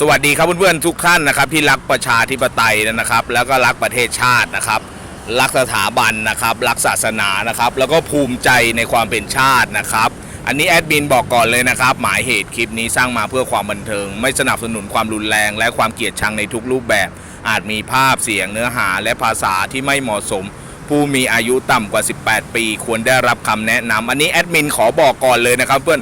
สวัสดีครับเพื่อนๆทุกท่านนะครับ ที่รักประชาธิปไตยนะครับ แล้วก็รักประเทศชาตินะครับ รักสถาบันนะครับรักศาสนานะครับ แล้วก็ภูมิใจในความเป็นชาตินะครับ อันนี้แอดมินบอกก่อนเลยนะครับ หมายเหตุคลิปนี้สร้างมาเพื่อความบันเทิง ไม่สนับสนุนความรุนแรง และความเกลียดชังในทุกรูปแบบ อาจมีภาพเสียงเนื้อหาและภาษาที่ไม่เหมาะสม ผู้มีอายุต่ำกว่า 18 ปี ควรได้รับคำแนะนำอันนี้แอดมินขอบอกก่อนเลยนะครับเพื่อน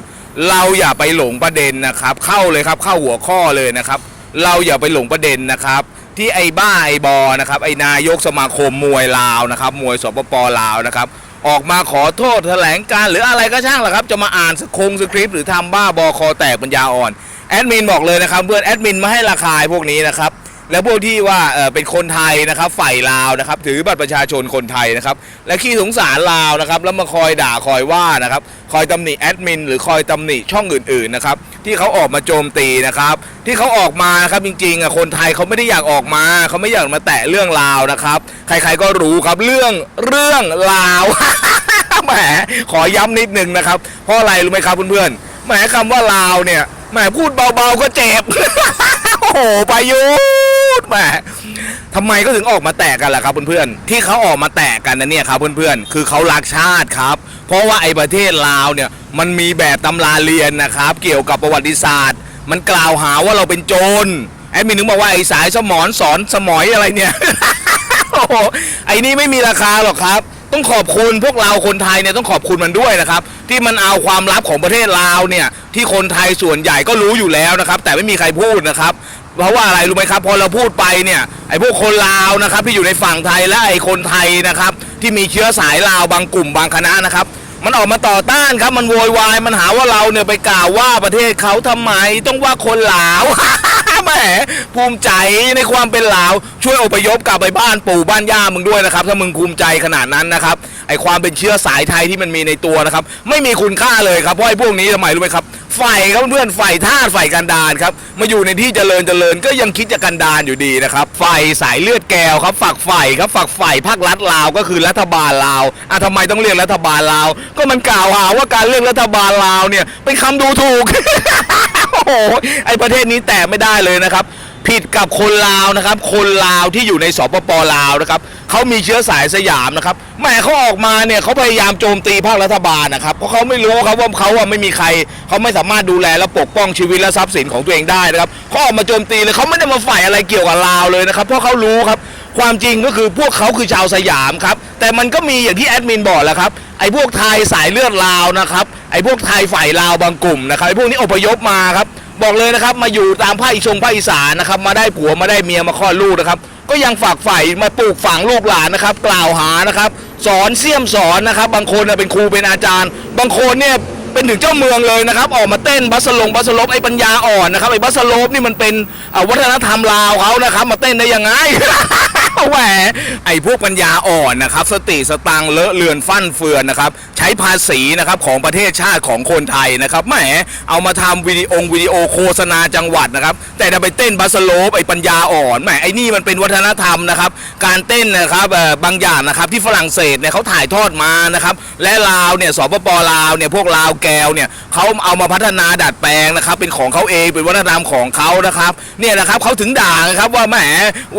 เราอย่าไปหลงประเด็นนะครับ เข้าเลยครับเข้าหัวข้อเลยนะครับ เราอย่าไปหลงประเด็นนะครับ ที่ไอ้บ้าไอ้บอนะครับไอ้นายกสมาคมมวยลาวนะครับ มวยสปปลาวนะครับ ออกมาขอโทษแถลงการหรืออะไรก็ช่างแหละครับ จะมาอ่านสคงสคริปต์หรือทำบ้าบอคอแตกปัญญาอ่อนแอดมินบอกเลยนะครับเพื่อนแอดมินมาให้ราคาพวกนี้นะครับ แล้วพวกที่ว่าเออเป็นคนไทยนะครับฝ่ายลาวนะครับ ถือบัตรประชาชนคนไทยนะครับ และขี้สงสารลาวนะครับ แล้วมาคอยด่าคอยว่านะครับ คอยตำหนิแอดมินหรือคอยตำหนิช่องอื่นๆนะครับ ที่เขาออกมาโจมตีนะครับ ที่เขาออกมานะครับจริงๆอะคนไทยเขาไม่ได้อยากออกมาเขาไม่อยากมาแตะเรื่องลาวนะครับ ใครๆก็รู้ครับเรื่องเรื่องลาวแหมขอย้ำนิดนึงนะครับ เพราะอะไรรู้ไหมครับเพื่อนๆแหมคำว่าลาวเนี่ยแหมพูดเบาๆก็เจ็บโอ้โหปยุ แหมทำไมก็ถึงออกมาแตกกันล่ะครับเพื่อนๆที่เขาออกมาแตกกันนะเนี่ยครับเพื่อนๆคือเขารักชาติครับ เพราะว่าไอ้ประเทศลาวเนี่ยมันมีแบบตำราเรียนนะครับ เกี่ยวกับประวัติศาสตร์ มันกล่าวหาว่าเราเป็นโจรไอ้มินถึงบอกว่าไอ้สายสมอนสอนสมอยอะไรเนี่ยโอ้โหไอ้นี่ไม่มีราคาหรอกครับ ต้องขอบคุณพวกเราคนไทยเนี่ยต้องขอบคุณมันด้วยนะครับ ที่มันเอาความลับของประเทศลาวเนี่ยที่คนไทยส่วนใหญ่ก็รู้อยู่แล้วนะครับ แต่ไม่มีใครพูดนะครับ เพราะว่าอะไรรู้ไหมครับ พอเราพูดไปเนี่ยไอ้พวกคนลาวนะครับ ที่อยู่ในฝั่งไทยและไอ้คนไทยนะครับ ที่มีเชื้อสายลาวบางกลุ่มบางคณะนะครับ มันออกมาต่อต้านครับ มันโวยวายมันหาว่าเราเนี่ยไปกล่าวว่าประเทศเขาทำไมต้องว่าคนลาว แหมภูมิใจในความเป็นลาว ช่วยอพยพกลับไปบ้านปู่บ้านย่ามึงด้วยนะครับ ถ้ามึงภูมิใจขนาดนั้นนะครับไอความเป็นเชื้อสายไทยที่มันมีในตัวนะครับ ไม่มีคุณค่าเลยครับเพราะไอ้พวกนี้ทำไมรู้ไหมครับ ฝ่ายครับเพื่อนฝ่ายท่าฝ่ายกันดานครับมาอยู่ในที่เจริญเจริญก็ยังคิดจะกันดานอยู่ดีนะครับฝ่ายสายเลือดแก้วครับฝักฝ่ายครับฝักฝ่ายภาครัฐลาวก็คือรัฐบาลลาวอะทำไมต้องเรียกรัฐบาลลาว ก็มันกล่าวหาว่าการเลือกรัฐบาลลาวเนี่ยเป็นคำดูถูกโอ้โหไอประเทศนี้แตะไม่ได้เลยนะครับ ผิดกับคนลาวนะครับ คนลาวที่อยู่ในสปปลาวนะครับเขามีเชื้อสายสยามนะครับแหมเขาออกมาเนี่ยเขาพยายามโจมตีภาครัฐบาลนะครับเพราะเขาไม่รู้ครับว่าเขาอะไม่มีใครเขาไม่สามารถดูแลและปกป้องชีวิตและทรัพย์สินของตัวเองได้นะครับเขาออกมาโจมตีเลยเขาไม่ได้มาฝ่ายอะไรเกี่ยวกับลาวเลยนะครับเพราะเขารู้ครับความจริงก็คือพวกเขาคือชาวสยามครับแต่มันก็มีอย่างที่แอดมินบอกแหละครับไอ้พวกไทยสายเลือดลาวนะครับไอ้พวกไทยฝ่ายลาวบางกลุ่มนะครับไอ้พวกนี้อพยพมาครับ บอกเลยนะครับ มาอยู่ตามภาคอีสงภาคอีสานนะครับ มาได้ผัวมาได้เมียมาคลอดลูกนะครับ ก็ยังฝากฝ่ายมาปลูกฝังลูกหลานนะครับ กล่าวหานะครับ สอนเสี่ยมสอนนะครับ บางคนเป็นครูเป็นอาจารย์ บางคนเนี่ยเป็นถึงเจ้าเมืองเลยนะครับ ออกมาเต้นบัสลงบัสลบไอ้ปัญญาอ่อนนะครับไอ้บัสลบนี่มันเป็นวัฒนธรรมลาวเขานะครับ มาเต้นได้ยังไง แหวไอ้พวกปัญญาอ่อนนะครับสติสตังเลอะเลือนฟั่นเฟือนนะครับใช้ภาษีนะครับของประเทศชาติของคนไทยนะครับแหมเอามาทำวิดีโอวิดีโอโฆษณาจังหวัดนะครับแต่จะไปเต้นบัสโลปไอ้ปัญญาอ่อนแหมไอ้นี่มันเป็นวัฒนธรรมนะครับการเต้นนะครับเอ่อบางอย่างนะครับที่ฝรั่งเศสเนี่ยเขาถ่ายทอดมานะครับและลาวเนี่ยสปปลาวเนี่ยพวกลาวแกวเนี่ยเขาเอามาพัฒนาดัดแปลงนะครับเป็นของเขาเองเป็นวัฒนธรรมของเขานะครับเนี่ยนะครับเขาถึงด่านะครับว่าแหม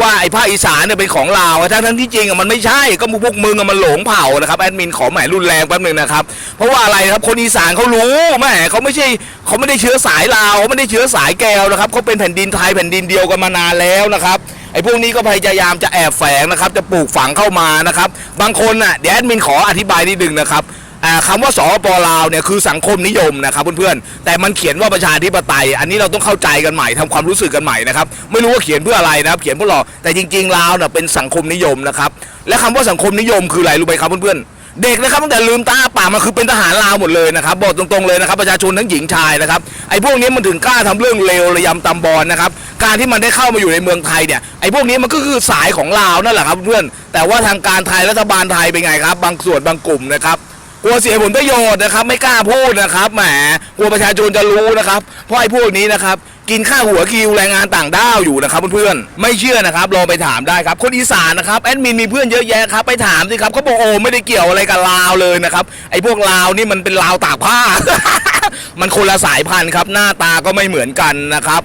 ว่าไอ้ภาคอีสานเนี่ยเป็นของลาวทั้งทั้งที่จริงมันไม่ใช่ก็พวกมึงมันหลงเผ่านะครับแอดมินขอหมายรุนแรงแป๊บนึงนะครับเพราะว่าอะไรครับคนอีสานเขารู้แม่เขาไม่ใช่เขาไม่ได้เชื้อสายลาวเขาไม่ได้เชื้อสายแก้วนะครับเขาเป็นแผ่นดินไทยแผ่นดินเดียวกันมานานแล้วนะครับไอ้พวกนี้ก็พยายามจะแอบแฝงนะครับจะปลูกฝังเข้ามานะครับบางคนอะเดี๋ยวแอดมินขออธิบายนิดนึงนะครับ คำว่าสปลาวเนี่ยคือสังคมนิยมนะครับเพื่อนๆแต่มันเขียนว่าประชาธิปไตย อันนี้เราต้องเข้าใจกันใหม่ทำความรู้สึกกันใหม่นะครับไม่รู้ว่าเขียนเพื่ออะไรนะครับ เขียนเพื่อหลอกแต่จริงๆลาวเนี่ยเป็นสังคมนิยมนะครับและคำว่าสังคมนิยมคืออะไรรู้ไหมครับเพื่อนๆเด็กนะครับตั้งแต่ลืมตาอ้าปากมันคือเป็นทหารลาวหมดเลยนะครับบอกตรงๆเลยนะครับประชาชนทั้งหญิงชายนะครับไอ้พวกนี้มันถึงกล้าทำเรื่องเลวระยำตำบอลนะครับการที่มันได้เข้ามาอยู่ในเมืองไทยเนี่ยไอ้พวกนี้มันก็คือสายของลาวนั่นแหละครับเพื่อนแต่ว่าทางการไทยรัฐบาลไทยเป็นไงครับ บางส่วนบางกลุ่มนะครับ กลัวเสียผลประโยชน์นะครับไม่กล้าพูดนะครับแหมกลัวประชาชนจะรู้นะครับเพราะไอ้พวกนี้นะครับกินค่าหัวคิวแรงงานต่างด้าวอยู่นะครับเพื่อนๆไม่เชื่อนะครับลองไปถามได้ครับคนอีสานนะครับแอดมินมีเพื่อนเยอะแยะครับไปถามสิครับเขาบอกโอ้ไม่ได้เกี่ยวอะไรกับลาวเลยนะครับไอ้พวกลาวนี่มันเป็นลาวตากผ้า มันคนละสายพันธุ์ครับ หน้าตาก็ไม่เหมือนกันนะครับ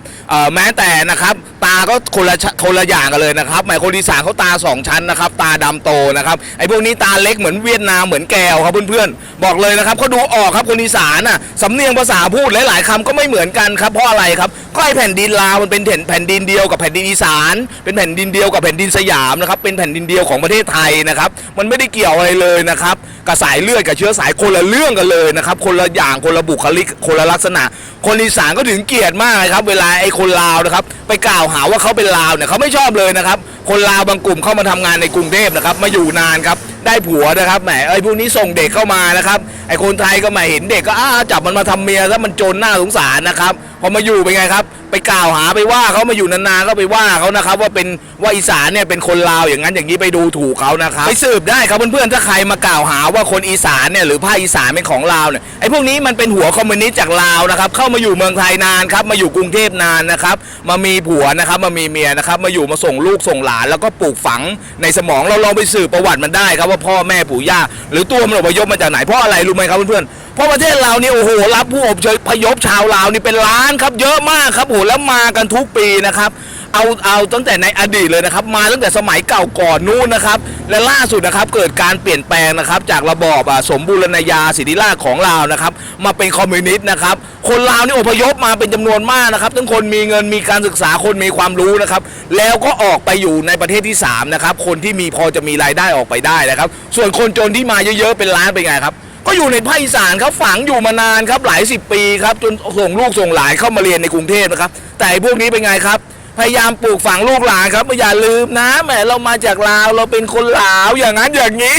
แม้แต่นะครับตาก็คนละคนละอย่างกันเลยนะครับหมายคนอีสานเขาตาสองชั้นนะครับตาดำโตนะครับไอ้พวกนี้ตาเล็กเหมือนเวียดนามเหมือนแก้วครับเพื่อนๆบอกเลยนะครับเขาดูออกครับคนอีสานน่ะสำเนียงภาษาพูดหลาย ๆคำก็ไม่เหมือนกันครับเพราะอะไรครับก็ไอ้แผ่นดินลาวมันเป็นแผ่นแผ่นดินเดียวกับแผ่นดินอีสาน เป็นแผ่นดินเดียวกับแผ่นดินสยามนะครับเป็นแผ่นดินเดียวของประเทศไทยนะครับมันไม่ได้เกี่ยวอะไรเลยนะครับกับสายเลือดกับเชื้อสายคนละเรื่องกันเลยนะครับคนละอย่างคนละบุคลิกคนละลักษณะ คนอีสานก็ถึงเกลียดมากเลยครับ เวลาไอ้คนลาวนะครับ ไปกล่าวหาว่าเขาเป็นลาวเนี่ยเขาไม่ชอบเลยนะครับ คนลาวบางกลุ่มเข้ามาทำงานในกรุงเทพนะครับ มาอยู่นานครับ ได้ผัวนะครับแหมไอ้พวกนี้ส่งเด็กเข้ามานะครับไอ้คนไทยก็มาเห็นเด็กก็อ้าจับมันมาทำเมียแล้วมันจนหน้าสงสารนะครับพอมาอยู่เป็นไงครับ ไปกล่าวหาไปว่าเขามาอยู่นานๆก็ไปว่าเขานะครับ ว่าเป็นว่าอีสานเนี่ยเป็นคนลาวอย่างนั้นอย่างนี้ไปดูถูกเขานะครับไปสืบได้ครับเพื่อนๆถ้าใครมากล่าวหาว่าคนอีสานเนี่ยหรือภาคอีสานเป็นของลาวเนี่ยไอ้พวกนี้มันเป็นหัวคอมมิวนิสต์จากลาวนะครับเข้ามาอยู่เมืองไทยนานครับมาอยู่กรุงเทพนานนะครับมามีผัวนะครับมามีเมียนะครับมาอยู่มาส่งลูกส่งหลาน แล้วก็ปลูกฝังในสมองเราลองไปสืบประวัติมันได้ครับว่าพ่อแม่ปู่ย่าหรือตัวมันอพยพมาจากไหนเพราะอะไรรู้ไหมครับเพื่อนๆ เพราะประเทศเรานี่โอ้โหรับผู้อพยพชาวลาวนี่เป็นล้านครับ เยอะมากครับโอ้โหแล้วมากันทุกปีนะครับเอาเอาตั้งแต่ในอดีตเลยนะครับ มาตั้งแต่สมัยเก่าก่อนนู้นนะครับ และล่าสุดนะครับเกิดการเปลี่ยนแปลงนะครับ จากระบอบสมบูรณาญาสิทธิราชของลาวนะครับ มาเป็นคอมมิวนิสต์นะครับ คนลาวนี่อพยพมาเป็นจำนวนมากนะครับทั้งคนมีเงินมีการศึกษาคนมีความรู้นะครับ แล้วก็ออกไปอยู่ในประเทศที่สามนะครับคนที่มีพอจะมีรายได้ออกไปได้นะครับ ส่วนคนจนที่มาเยอะๆเป็นล้านเป็นไงครับ ก็อยู่ในภาคอีสานครับฝังอยู่มานานครับหลายสิบปีครับจนส่งลูกส่งหลานเข้ามาเรียนในกรุงเทพนะครับ แต่พวกนี้เป็นไงครับ พยายามปลูกฝังลูกหลานครับอย่าลืมนะแหมเรามาจากลาวเราเป็นคนลาวอย่างนั้นอย่างนี้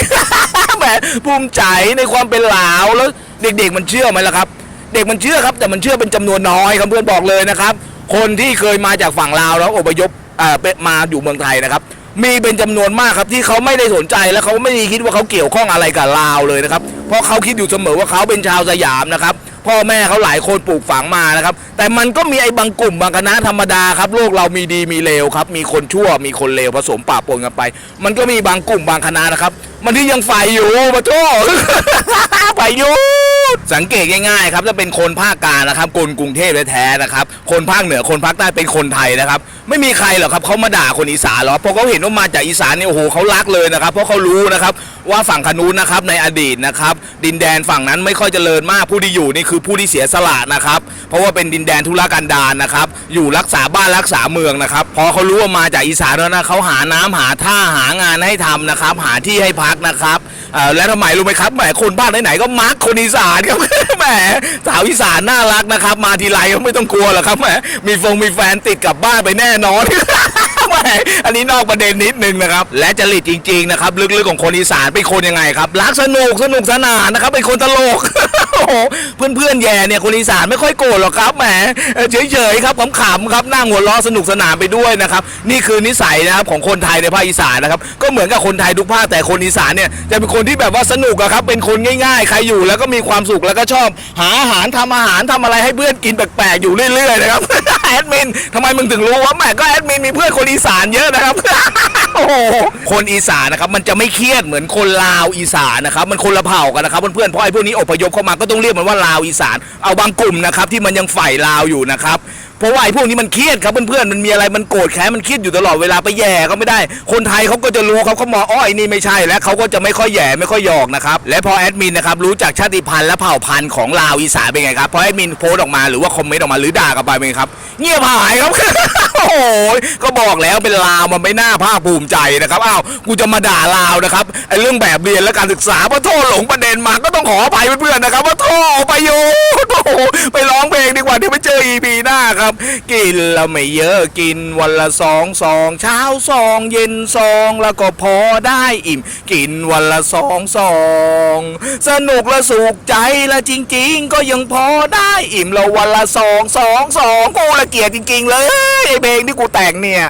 แหมภูมิใจในความเป็นลาวแล้วเด็กๆมันเชื่อไหมล่ะครับ เด็กมันเชื่อครับ แต่มันเชื่อเป็นจำนวนน้อยครับเพื่อนบอกเลยนะครับ คนที่เคยมาจากฝั่งลาวแล้วอพยพมาอยู่เมืองไทยนะครับมีเป็นจำนวนมากครับที่เขาไม่ได้สนใจและเขาไม่ได้คิดว่าเขาเกี่ยวข้องอะไรกับลาวเลยนะครับ เพราะเขาคิดอยู่เสมอว่าเขาเป็นชาวสยามนะครับพ่อแม่เขาหลายคนปลูกฝังมานะครับ แต่มันก็มีไอ้บางกลุ่มบางคณะธรรมดาครับโลกเรามีดีมีเลวครับ มีคนชั่วมีคนเลวผสมปะปนกันไป มันก็มีบางกลุ่มบางคณะนะครับ มันที่ยังฝ่ายอยู่ปะโทฝ่ายอยู่สังเกตง่ายๆครับถ้าเป็นคนภาคกลางนะครับคนกรุงเทพแท้ๆนะครับ คนภาคเหนือคนภาคใต้เป็นคนไทยนะครับ ไม่มีใครหรอกครับเขามาด่าคนอีสานหรอกเพราะเขาเห็นว่ามาจากอีสานเนี่ยโอ้โหเขารักเลยนะครับ เพราะเขารู้นะครับว่าฝั่งคนูนนะครับในอดีตนะครับดินแดนฝั่งนั้นไม่ค่อยเจริญมากผู้ที่อยู่นี่คือผู้ที่เสียสละนะครับ เพราะว่าเป็นดินแดนทุรกันดารนะครับ อยู่รักษาบ้านรักษาเมืองนะครับพอเขารู้ว่ามาจากอีสานแล้วนะเขาหาน้ำหาท่าหางานให้ทำนะครับ หาที่ให้พักนะครับและทำไมรู้ไหมครับแหมคนภาคไหนๆก็มักคนอีสานครับแหมสาวอีสานน่ารักนะครับ มาทีไรก็ไม่ต้องกลัวหรอกครับแหมมีฟงมีแฟนติดกลับบ้านไปแน่นอนแหม อันนี้นอกประเด็นนิดนึงนะครับ และจริตจริง ๆ นะครับ ลึกๆของคนอีสานเป็นคนยังไงครับ รักสนุกสนุกสนานนะครับเป็นคนตลก โอ้โหเพื่อนๆแย่เนี่ยคนอีสานไม่ค่อยโกรธหรอกครับแหมเฉยๆครับขำๆครับนั่งหัวเราะสนุกสนานไปด้วยนะครับนี่คือนิสัยนะครับของคนไทยในภาคอีสานนะครับก็เหมือนกับคนไทยทุกภาคแต่คนอีสานเนี่ยจะเป็นคนที่แบบว่าสนุกอะครับเป็นคนง่ายๆ ใครอยู่แล้วก็มีความสุขแล้วก็ชอบ หาอาหารทำอาหารทำอะไรให้เพื่อนกินแปลกๆอยู่เรื่อยๆนะครับแอดมินทำไมมึงถึงรู้ว่าแหมก็แอดมินมีเพื่อนคนอีสานเยอะนะครับ โอ้โหคนอีสานนะครับมันจะไม่เครียดเหมือนคนลาวอีสานนะครับมันคนละเผ่ากันนะครับเพื่อนๆเพราะไอ้พวกนี้อพยพเข้ามาก็ต้องเรียกมันว่าลาวอีสานเอาบางกลุ่มนะครับที่มันยังฝ่ายลาวอยู่นะครับเพราะว่าไอ้พวกนี้มันเครียดครับเพื่อนๆมันมีอะไรมันโกรธแค้นมันเครียดอยู่ตลอดเวลาไปแย่ก็ไม่ได้ คนไทยเขาก็จะรู้เขาเขามองอ้อไอ้นี่ไม่ใช่ แล้วเขาก็จะไม่ค่อยแย่ไม่ค่อยหยอกนะครับและพอแอดมินนะครับรู้จักชาติพันธุ์และเผ่าพันธุ์ของลาวอีสานเป็นไงครับพอแอดมินโพสต์ออกมาหรือว่าคอมเมนต์ออกมาหรือด่ากลับไปเป็นไงครับเงียบหายครับ หก็บอกแล้วเป็นลาวมันไม่น่าภาคภูมิใจนะครับอ้าวกูจะมาด่าลาวนะครับไอ้เรื่องแบบเรียนและการศึกษาพระโทษหลงประเด็นมาก็ต้องขออภัยเพื่อนๆนะครับว่าโทษไปอยู่โอ้โหไปร้องเพลงดีกว่าเดี๋ยวไปเจอ EP หน้าค กินละไม่เยอะกินวันละสองซองเช้าซองเย็นซองแล้วก็พอได้อิ่ม กินวันละสองซอง สนุกและสุขใจและจริง ๆ ก็ยังพอได้อิ่มเราววันละสองสองสองกูละเกียดจริง ๆ เลยไอเพลงที่กูแต่งเนี่ย